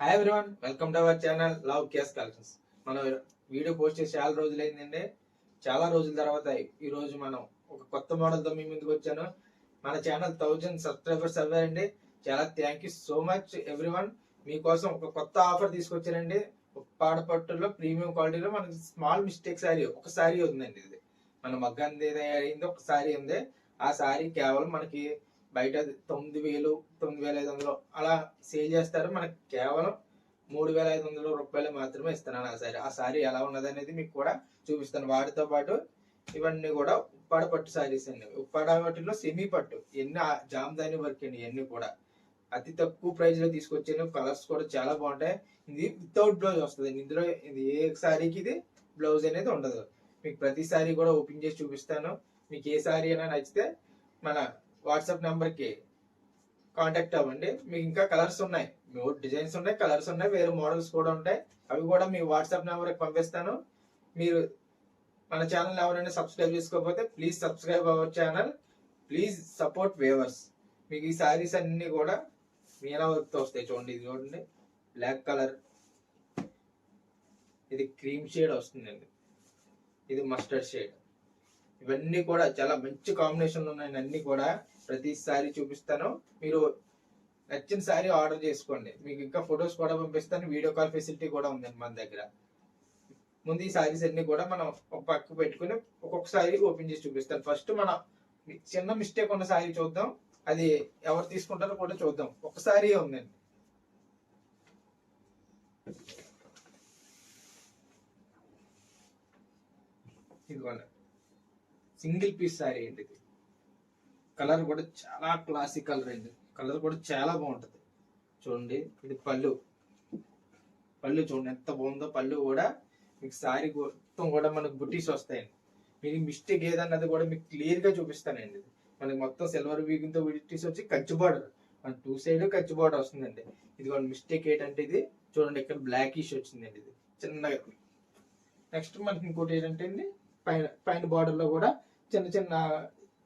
Hi everyone welcome to our channel love case collections మనం video post చేసి చాలా రోజులైందండి. చాలా రోజుల తర్వాత ఈ రోజు మనం ఒక కొత్త మోడల్తో మీ ముందుకు వచ్చాను. మన ఛానల్ థౌజండ్ సబ్స్క్రైబర్స్ అవ్వారండి. చాలా thank you so much everyone మీకోసం ఒక కొత్త ఆఫర్ తీసుకొచ్చానండి పాడపట్టులో ప్రీమియం క్వాలిటీలో మనకి స్మాల్ మిస్టేక్ శారీ ఒక సారీ ఉందండి ఇది. మన మగ్గంది అయింది ఒక సారీ ఉంది. ఆ సారీ కేవలం మనకి బయట తొమ్మిది వేలు తొమ్మిది వేల ఐదు వందలు అలా సేల్ చేస్తారు. మనకు కేవలం మూడు వేల ఐదు వందల రూపాయలు మాత్రమే ఇస్తున్నాను ఆ సారీ. ఆ సారీ ఎలా ఉన్నది అనేది మీకు కూడా చూపిస్తాను. వాటితో పాటు ఇవన్నీ కూడా ఉప్పాడ పట్టు సారీస్ అండి. ఉప్పాడ పట్టులో సెమీ పట్టు. ఎన్ని ఆ వర్క్ అండి ఇవన్నీ కూడా. అతి తక్కువ ప్రైస్లో తీసుకొచ్చాను. కలర్స్ కూడా చాలా బాగుంటాయి. ఇది వితౌట్ బ్లౌజ్ వస్తుంది ఇందులో ఇది ఏ సారీకి ఇది బ్లౌజ్ అనేది ఉండదు. మీకు ప్రతి సారీ కూడా ఓపెన్ చేసి చూపిస్తాను. మీకు ఏ సారీ అయినా నచ్చితే మన వాట్సాప్ నెంబర్కి కాంటాక్ట్ అవ్వండి. మీకు ఇంకా కలర్స్ ఉన్నాయి. మీ డిజైన్స్ ఉన్నాయి కలర్స్ ఉన్నాయి వేరే మోడల్స్ కూడా ఉంటాయి. అవి కూడా మీ వాట్సాప్ నెంబర్కి పంపిస్తాను. మీరు మన ఛానల్ ఎవరైనా సబ్స్క్రైబ్ చేసుకోకపోతే please subscribe our channel. Please support viewers. మీకు ఈ సారీస్ అన్ని కూడా మీనా వర్క్తో వస్తాయి చూడండి ఇది చూడండి. Black colour. ఇది క్రీమ్ షేడ్ వస్తుందండి. ఇది మస్టర్డ్ షేడ్. ఇవన్నీ కూడా చాలా మంచి కాంబినేషన్లు ఉన్నాయి అన్ని కూడా. ప్రతిసారి చూపిస్తాను. మీరు నచ్చిన సారీ ఆర్డర్ చేసుకోండి. మీకు ఇంకా ఫొటోస్ కూడా పంపిస్తాను. వీడియో కాల్ ఫెసిలిటీ కూడా ఉందండి మన దగ్గర. ముందు ఈ సారీస్ అన్ని కూడా మనం ఒక పక్క పెట్టుకుని ఒక్కొక్కసారి ఓపెన్ చేసి చూపిస్తాను. ఫస్ట్ మన చిన్న మిస్టేక్ ఉన్న సారీ చూద్దాం. అది ఎవరు తీసుకుంటారో కూడా చూద్దాం. ఒక ఉందండి. ఇదిగోండి. సింగిల్ పీస్ సారీ అండి ఇది. కలర్ కూడా చాలా క్లాసిక్ కలర్ అండి కలర్ కూడా చాలా బాగుంటుంది. చూడండి ఇది పళ్ళు. పళ్ళు చూడండి ఎంత బాగుందో పళ్ళు కూడా మీకు సారీ మొత్తం కూడా మనకు బుటీస్ వస్తాయండి. మీకు మిస్టేక్ ఏదన్నది కూడా మీకు క్లియర్గా చూపిస్తానండి. మనకి మొత్తం సిల్వర్ వీగింగ్తో బుటీస్ వచ్చి కచ్చి బార్డర్ మన టూ సైడ్ కచ్చి బార్డర్ వస్తుందండి. ఇది కూడా మిస్టేక్ ఏంటంటే ఇది. చూడండి ఇక్కడ బ్లాక్ ఇష్యూ వచ్చిందండి ఇది. చిన్నగా. నెక్స్ట్ మనకి ఇంకోటి ఏంటంటే అండి పైన పైన బార్డర్లో కూడా చిన్న చిన్న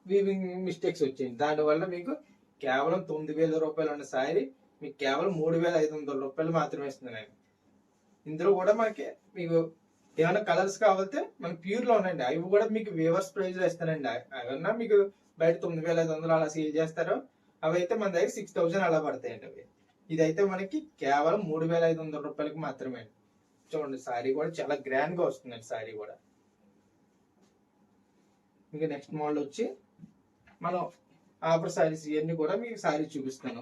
వీవింగ్ మిస్టేక్స్ వచ్చాయి. దానివల్ల మీకు కేవలం తొమ్మిది వేల రూపాయలు ఉన్న శారీ మీకు కేవలం మూడు వేల ఐదు వందల రూపాయలు మాత్రమే ఇస్తున్నాను ఇందులో కూడా మనకి మీకు ఏమైనా కలర్స్ కావాలంటే మనకి ప్యూర్లో ఉన్నాయండి. అవి కూడా మీకు వేవర్స్ ప్రైజ్లో ఇస్తానండి అవన్నా మీకు బయట తొమ్మిది వేల ఐదు వందలు అలా సేల్ చేస్తారో. అవి అయితే మన దగ్గర సిక్స్ థౌజండ్ అలా పడతాయండి అవి. ఇదైతే మనకి కేవలం మూడు వేల ఐదు వందల రూపాయలకి మాత్రమే. చూడండి శారీ కూడా చాలా గ్రాండ్గా వస్తుందండి శారీ కూడా. ఇంకా నెక్స్ట్ మోడల్ వచ్చి మనం ఆఫర్ సారీస్ ఇవన్నీ కూడా మీకు సారీ చూపిస్తాను.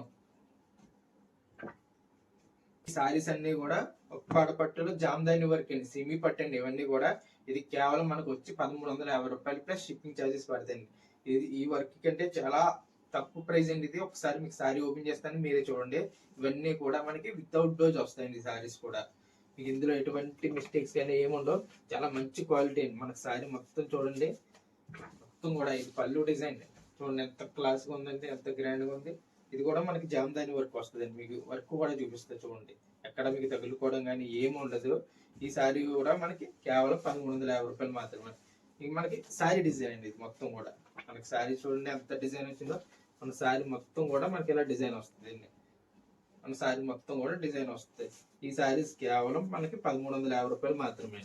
ఈ సారీస్ అన్ని కూడా ఒక్క జామదాని వర్క్ అండి సిమి పట్టండి ఇవన్నీ కూడా ఇది కేవలం మనకు వచ్చి పదమూడు వందల యాభై రూపాయలు ప్లస్ షిప్పింగ్ ఛార్జెస్ పడతాయండి. ఇది ఈ వర్క్ కంటే చాలా తక్కువ ప్రైస్ అండి ఇది. ఒకసారి మీకు సారీ ఓపెన్ చేస్తాను మీరే చూడండి. ఇవన్నీ కూడా మనకి వితౌట్ డోజ్ వస్తాయండి సారీస్ కూడా. మీకు ఇందులో ఎటువంటి మిస్టేక్స్ కానీ ఏముండవు చాలా మంచి క్వాలిటీ అండి. మనకు సారీ మొత్తం చూడండి. మొత్తం కూడా ఇది పళ్ళు డిజైన్ చూడండి ఎంత క్లాస్గా ఎంత గ్రాండ్గా ఉంది. ఇది కూడా మనకి జామదాని వర్క్ వస్తుంది మీకు వర్క్ కూడా చూపిస్తుంది చూడండి. ఎక్కడ మీకు తగులుకోవడం కానీ ఏమి ఉండదు. ఈ సారీ కూడా మనకి కేవలం పదమూడు వందల యాభై రూపాయలు మాత్రమే. ఇది మనకి సారీ డిజైన్ అండి ఇది మొత్తం కూడా. మనకి సారీ చూడండి ఎంత డిజైన్ వచ్చిందో. మన సారీ మొత్తం కూడా మనకి ఇలా డిజైన్ వస్తుంది మన సారీ మొత్తం కూడా డిజైన్ వస్తుంది. ఈ సారీస్ కేవలం మనకి పదమూడు వందల యాభై రూపాయలు మాత్రమే.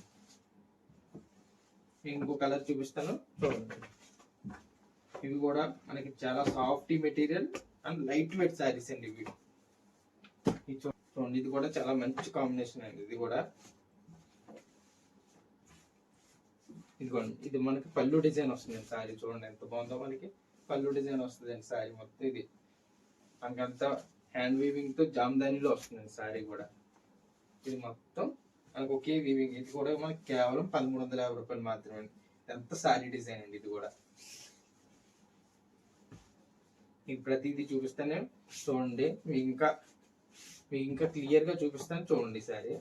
ఇంకో కలర్ చూపిస్తాను. చూడండి. ఇవి కూడా మనకి చాలా soft material and light weight saris అండి ఇవి. ఇది చూడండి ఇది కూడా చాలా మంచి కాంబినేషన్ అండి ఇది కూడా. ఇదిగోండి ఇది మనకి పళ్ళు డిజైన్ వస్తుంది సారీ చూడండి ఎంత బాగుందో మనకి. పళ్ళు డిజైన్ వస్తుంది అండి సారీ మొత్తం ఇది. మనకంతా హ్యాండ్ వీవింగ్తో జామ్దానిలో వస్తుంది సారీ కూడా. ఇది మొత్తం మనకు ఒకే వీవింగ్ ఇది కూడా మనకి కేవలం పదమూడు వందల యాభై రూపాయలు మాత్రమే ఎంత శారీ డిజైన్ అండి ఇది కూడా. మీకు ప్రతిదీ చూపిస్తానే చూడండి మీకు ఇంకా మీకు ఇంకా క్లియర్గా చూపిస్తాను చూడండి సారీ.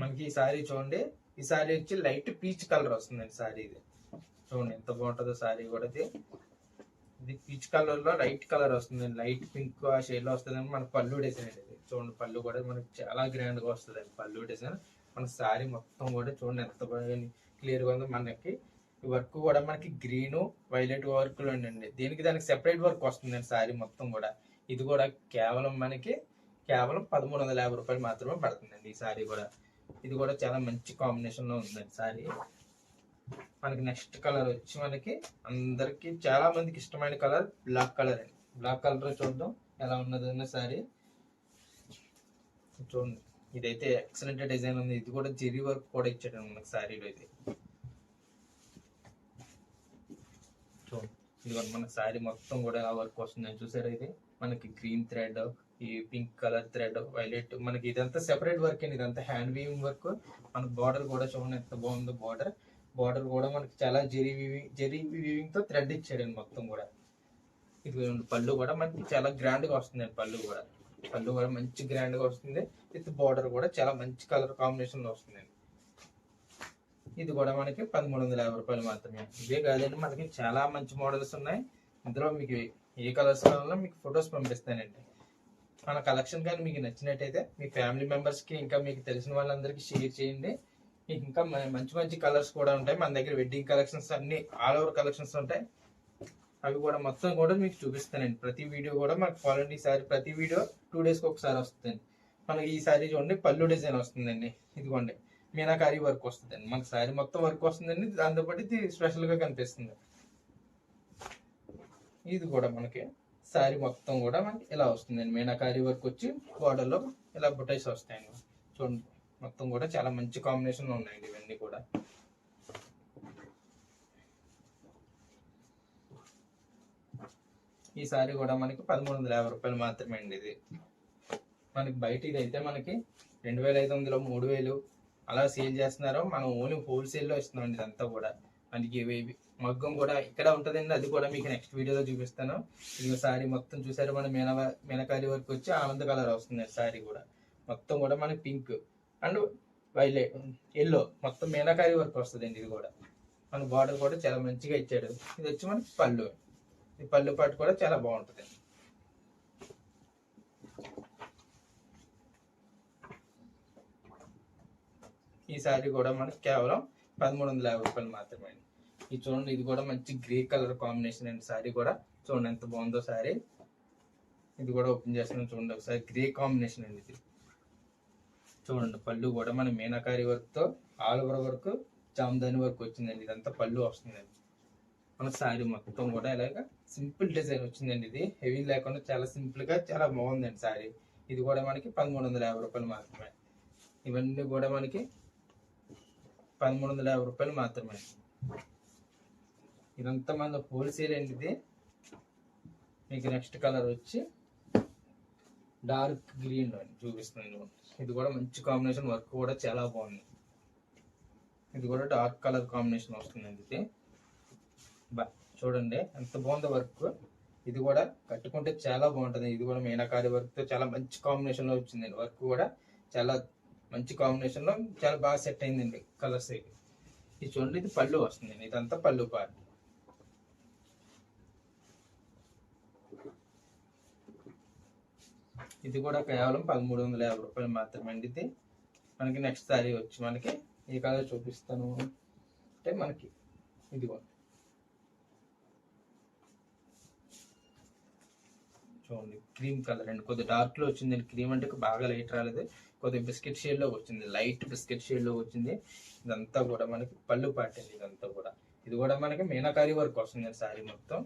మనకి ఈ సారీ చూడండి ఈ సారీ వచ్చి లైట్ పీచ్ కలర్ వస్తుందండి సారీ ఇది. చూడండి ఎంత బాగుంటుందో సారీ కూడా ఇది. ఇది పీచ్ కలర్లో లైట్ కలర్ వస్తుంది లైట్ పింక్ ఆ షేడ్లో వస్తుంది మన పళ్ళు డిజైన్ ఇది. చూడండి పళ్ళు కూడా మనకి చాలా గ్రాండ్గా వస్తుంది పళ్ళు డిజైన్ మన సారీ మొత్తం కూడా చూడండి ఎంత బాగా క్లియర్గా ఉంది మనకి. ఈ వర్క్ కూడా మనకి గ్రీన్ వైలెట్ వర్క్లో ఉండండి దీనికి దానికి సెపరేట్ వర్క్ వస్తుందండి సారీ మొత్తం కూడా. ఇది కూడా కేవలం మనకి కేవలం పదమూడు వందల యాభై రూపాయలు మాత్రమే పడుతుందండి ఈ సారీ కూడా. ఇది కూడా చాలా మంచి కాంబినేషన్లో ఉందండి సారీ. మనకి నెక్స్ట్ కలర్ వచ్చి మనకి అందరికి చాలా మందికి ఇష్టమైన కలర్ బ్లాక్ కలర్ అండి. బ్లాక్ కలర్ చూద్దాం ఎలా ఉన్నదన్న సారీ. చూడండి. ఇదైతే ఎక్సలెంట్ డిజైన్ ఉంది. ఇది కూడా జెరీ వర్క్ కూడా ఇచ్చాడు మనకు శారీలో ఇది చూడండి ఇది మన సారీ మొత్తం కూడా ఆ వర్క్ వస్తుందని చూసారా ఇది? మనకి గ్రీన్ థ్రెడ్ ఈ పింక్ కలర్ థ్రెడ్ వైలెట్ మనకి ఇదంతా సెపరేట్ వర్క్ అండి. ఇదంతా హ్యాండ్ వీవింగ్ వర్క్ మన బార్డర్ కూడా చూడండి ఎంత బాగుందో బార్డర్ బార్డర్ కూడా మనకి చాలా జెరీ వీవింగ్ జెరీ వీవింగ్తో థ్రెడ్ ఇచ్చాడండి మొత్తం కూడా. ఇది పళ్ళు కూడా మనకి చాలా గ్రాండ్గా వస్తుంది పళ్ళు కూడా. పళ్ళు కూడా మంచి గ్రాండ్గా వస్తుంది. విత్ బార్డర్ కూడా చాలా మంచి కలర్ కాంబినేషన్లో వస్తుంది. ఇది కూడా మనకి పదమూడు వందల యాభై రూపాయలు మాత్రమే. ఇవే కాదండి మనకి చాలా మంచి మోడల్స్ ఉన్నాయి. ఇందులో మీకు ఏ కలర్స్ కావాలో మీకు ఫొటోస్ పంపిస్తానండి. మన కలెక్షన్ కానీ మీకు నచ్చినట్టయితే మీ ఫ్యామిలీ మెంబర్స్కి ఇంకా మీకు తెలిసిన వాళ్ళందరికీ షేర్ చేయండి. మీకు ఇంకా మంచి మంచి కలర్స్ కూడా ఉంటాయి. మన దగ్గర వెడ్డింగ్ కలెక్షన్స్ అన్ని ఆల్ ఓవర్ కలెక్షన్స్ ఉంటాయి. అవి కూడా మొత్తం కూడా మీకు చూపిస్తానండి. ప్రతి వీడియో కూడా మనకు ఫాలోండి ఈసారి ప్రతి వీడియో టూ డేస్కి ఒకసారి వస్తుందండి. మనకి ఈ సారీ చూడండి పళ్ళు డిజైన్ వస్తుందండి. ఇదిగోండి మీనాకారి వర్క్ వస్తుందండి. మనకి సారీ మొత్తం వర్క్ వస్తుందండి. దాంతో పాటు ఇది స్పెషల్గా కనిపిస్తుంది. ఇది కూడా మనకి సారీ మొత్తం కూడా మనకి ఇలా వస్తుందండి. మీనాకారి వర్క్ వచ్చి బార్డర్లో ఇలా బుటైస్ వస్తాయండి. చూడండి మొత్తం కూడా చాలా మంచి కాంబినేషన్లో ఉన్నాయండి ఇవన్నీ కూడా. ఈ సారీ కూడా మనకి పదమూడు వందల యాభై రూపాయలు మాత్రమే అండి ఇది. మనకి బయట ఇది అయితే మనకి రెండు వేల ఐదు వందలు మూడు వేలు అలా సేల్ చేస్తున్నారు మనం ఓన్లీ హోల్సేల్లో ఇస్తున్నాం అండి ఇదంతా కూడా. మనకి ఇవి మగ్గం కూడా ఇక్కడ ఉంటుందండి అది కూడా మీకు నెక్స్ట్ వీడియోలో చూపిస్తాను. ఇది సారీ మొత్తం చూసారు మన మీన మీనకారి వరకు వచ్చి ఆనంద కలర్ వస్తుంది సారీ కూడా. మొత్తం కూడా మనకి పింక్ అండ్ వైలెట్ ఎల్లో మొత్తం మీనకారి వర్క్ వస్తుందండి ఇది కూడా. మన బార్డర్ కూడా చాలా మంచిగా ఇచ్చాడు. ఇది వచ్చి మనకి పళ్ళు. ఈ పళ్ళు పాటు కూడా చాలా బాగుంటుంది. ఈ శారీ కూడా మనకి కేవలం పదమూడు వందల యాభై రూపాయలు మాత్రమే. అండి ఇది చూడండి ఇది కూడా మంచి గ్రే కలర్ కాంబినేషన్ అండి శారీ కూడా. చూడండి ఎంత బాగుందో శారీ ఇది కూడా ఓపెన్ చేస్తున్నాం చూడండి ఒకసారి గ్రే కాంబినేషన్ అండి ఇది. చూడండి పళ్ళు కూడా మన మీనాకారి వర్క్తో all over work Jamdani work వచ్చిందండి. ఇదంతా పళ్ళు వస్తుందండి మన శారీ మొత్తం కూడా ఇలాగా సింపుల్ డిజైన్ వచ్చిందండి ఇది. హెవీ లేకుండా చాలా సింపుల్గా చాలా బాగుందండి సారీ. ఇది కూడా మనకి పదమూడు వందల యాభై రూపాయలు మాత్రమే. ఇవన్నీ కూడా మనకి పదమూడు వందల యాభై రూపాయలు మాత్రమే. ఇదంతా మన హోల్సేల్ అండి ఇది. మీకు నెక్స్ట్ కలర్ వచ్చి డార్క్ గ్రీన్లో చూపిస్తున్నాను ఇది కూడా మంచి కాంబినేషన్ వర్క్ కూడా చాలా బాగుంది. ఇది కూడా డార్క్ కలర్ కాంబినేషన్ వస్తుందండి ఇది. బాయ్ చూడండి ఎంత బాగుందో వర్క్. ఇది కూడా కట్టుకుంటే చాలా బాగుంటుంది. ఇది కూడా మీనాకారి వర్క్తో చాలా మంచి కాంబినేషన్లో వచ్చిందండి. వర్క్ కూడా చాలా మంచి కాంబినేషన్లో చాలా బాగా సెట్ అయిందండి కలర్స్ ఇది చూడండి ఇది పళ్ళు వస్తుందండి. ఇదంతా పళ్ళు పార్ట్. ఇది కూడా కేవలం పదమూడు వందల యాభై రూపాయలు మాత్రమే అండి ఇది. మనకి నెక్స్ట్ సారీ వచ్చి మనకి ఈ కలర్ చూపిస్తాను. అంటే మనకి ఇదిగో చూడండి క్రీమ్ కలర్ అండి. కొద్దిగా డార్క్లో వచ్చింది క్రీమ్ అంటే బాగా లైట్ రాలేదు. కొద్దిగా బిస్కెట్ షేడ్లో వచ్చింది. లైట్ బిస్కెట్ షేడ్లో వచ్చింది. ఇదంతా కూడా మనకి పళ్ళు పాటింది ఇదంతా కూడా. ఇది కూడా మనకి మీనాకారి వర్క్ వస్తుంది శారీ మొత్తం.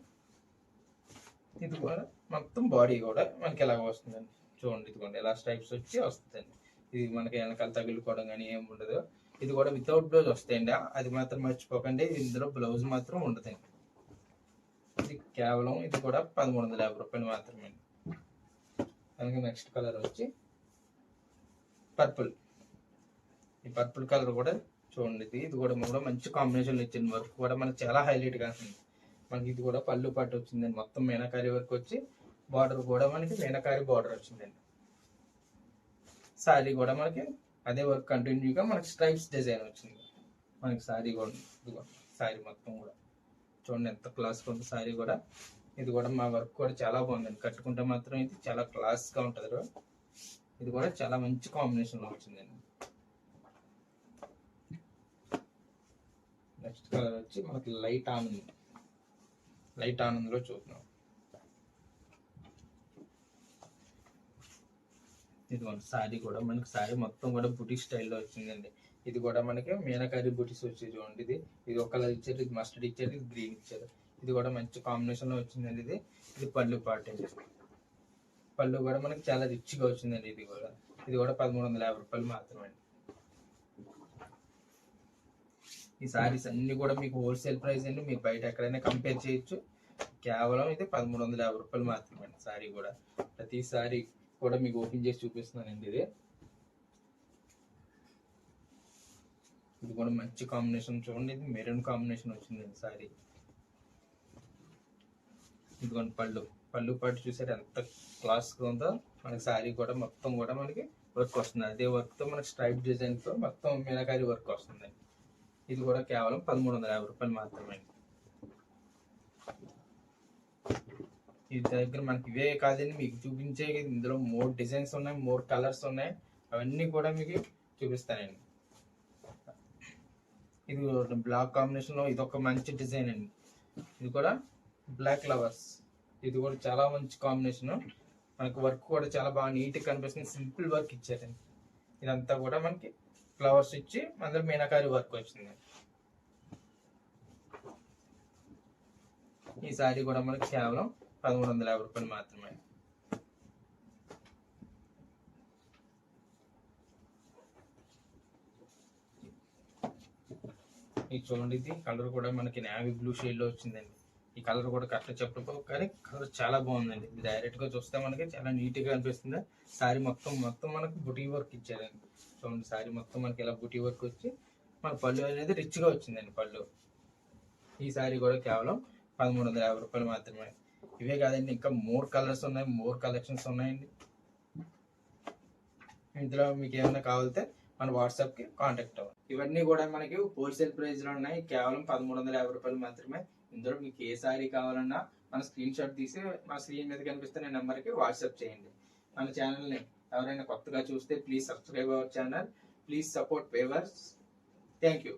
ఇది కూడా మొత్తం బాడీ కూడా మనకి ఎలాగ వస్తుందండి చూడండి ఇదిగోండి. ఎలా స్టైప్స్ వచ్చి వస్తుందండి ఇది మనకి వెనకాల తగులుకోవడం కానీ ఏమి ఉండదు ఇది కూడా వితౌట్ బ్లౌజ్ వస్తాయండి. అది మాత్రం మర్చిపోకండి. ఇందులో బ్లౌజ్ మాత్రం ఉండదండి. కేవలం ఇది కూడా పదమూడు వందల యాభై రూపాయలు మాత్రమే. దానికి నెక్స్ట్ కలర్ వచ్చి పర్పుల్ ఈ పర్పుల్ కలర్ కూడా చూడండి ఇది ఇది కూడా కూడా మంచి కాంబినేషన్ ఇచ్చింది. వర్క్ కూడా మనకి చాలా హైలైట్గా మనకి ఇది కూడా పళ్ళు పట్టు వచ్చిందండి. మొత్తం మీనాకారి వర్క్ వచ్చి బార్డర్ కూడా మనకి మీనాకారి బార్డర్ వచ్చిందండి. శారీ కూడా మనకి అదే వర్క్ కంటిన్యూగా మనకి స్ట్రైప్స్ డిజైన్ వచ్చింది. మనకి శారీ కూడా ఇదిగో సారీ మొత్తం కూడా. చూడండి ఎంత క్లాస్ ఉంది సారీ కూడా. ఇది కూడా మా వర్క్ కూడా చాలా బాగుందండి. కట్టుకుంటే మాత్రం ఇది చాలా క్లాస్గా ఉంటుంది ఇది కూడా చాలా మంచి కాంబినేషన్లో వచ్చిందండి. నెక్స్ట్ కలర్ వచ్చి మనకి లైట్ ఆనంద్. లైట్ ఆనంద్లో చూద్దాం. ఇది మన శారీ కూడా మనకి శారీ మొత్తం కూడా బుటీ స్టైల్లో వచ్చిందండి. ఇది కూడా మనకి మీనకారి బుటీస్ వచ్చి చూడండి ఇది. ఇది ఒక కలర్ ఇచ్చారు ఇది మస్టర్డ్ ఇచ్చారు ఇది గ్రీన్ ఇచ్చారు. ఇది కూడా మంచి కాంబినేషన్లో వచ్చిందండి ఇది. ఇది పళ్ళు పాట అండి పళ్ళు కూడా మనకి చాలా రిచ్గా వచ్చిందండి ఇది కూడా. ఇది కూడా పదమూడు వందల యాభై రూపాయలు మాత్రమే. అండి ఈ సారీస్ అన్ని కూడా మీకు హోల్సేల్ ప్రైస్ అండి. మీరు బయట ఎక్కడైనా కంపేర్ చేయొచ్చు. కేవలం ఇది పదమూడు వందల యాభై రూపాయలు మాత్రమే అండి సారీ కూడా. ప్రతి సారీ కూడా మీకు ఓపెన్ చేసి చూపిస్తున్నానండి ఇది. ఇది కూడా మంచి కాంబినేషన్ చూడండి. ఇది మెరూన్ కాంబినేషన్ వచ్చిందండి సారీ. ఇదిగోండి పళ్ళు. పళ్ళు పాటు చూసారు? ఎంత క్లాస్గా ఉందో. మనకి సారీ కూడా మొత్తం కూడా మనకి వర్క్ వస్తుంది. అదే వర్క్తో మనకి స్ట్రైప్ డిజైన్తో మొత్తం మీనకారి వర్క్ వస్తుంది. ఇది కూడా కేవలం పదమూడు వందల యాభై రూపాయలు మాత్రమే. ఇది దగ్గర మనకి ఇవే కాదండి. మీకు చూపించే ఇందులో మోర్ డిజైన్స్ ఉన్నాయి మోర్ కలర్స్ ఉన్నాయి. అవన్నీ కూడా మీకు చూపిస్తానండి. ఇది బ్లాక్ కాంబినేషన్లో ఇది ఒక మంచి డిజైన్ అండి. ఇది కూడా బ్లాక్ ఫ్లవర్స్ ఇది కూడా చాలా మంచి కాంబినేషన్. మనకు వర్క్ కూడా చాలా బాగా నీట్గా కనిపిస్తుంది. సింపుల్ వర్క్ ఇచ్చారండి. ఇదంతా కూడా మనకి ఫ్లవర్స్ ఇచ్చి అందులో మీనాకారి వర్క్ వచ్చింది. ఈ శారీ కూడా మనకి కేవలం పదమూడు వందల యాభై రూపాయలు మాత్రమే. ఇది చూడండి ఇది కలర్ కూడా మనకి నావీ బ్లూ షేడ్లో వచ్చిందండి. ఈ కలర్ కూడా కరెక్ట్ చెప్పడం కానీ కలర్ చాలా బాగుందండి. ఇది డైరెక్ట్గా చూస్తే మనకి చాలా నీట్గా అనిపిస్తుంది. సారీ మొత్తం మొత్తం మనకు బుటీ వర్క్ ఇచ్చారండి. చూడండి సారీ మొత్తం మనకి ఇలా బుటీ వర్క్ వచ్చి మన పళ్ళు అనేది రిచ్గా వచ్చిందండి పళ్ళు. ఈ సారీ కూడా కేవలం పదమూడు వందల యాభై రూపాయలు మాత్రమే. ఇవే కాదండి ఇంకా మోర్ కలర్స్ ఉన్నాయి మోర్ కలెక్షన్స్ ఉన్నాయండి. ఇందులో మీకు ఏమైనా కావాలితే మన వాట్సాప్కి కాంటాక్ట్ అవ్వండి. ఇవన్నీ కూడా మనకి హోల్సేల్ ప్రైస్లో ఉన్నాయి. కేవలం పదమూడు వందల యాభై రూపాయలు మాత్రమే. ఇందులో మీకు ఏ సారీ కావాలన్నా మన స్క్రీన్ షాట్ తీసి మన స్క్రీన్ మీద కనిపిస్తున్న నెంబర్కి వాట్సాప్ చేయండి. మన ఛానల్ని ఎవరైనా కొత్తగా చూస్తే please subscribe our channel please support pavers thank you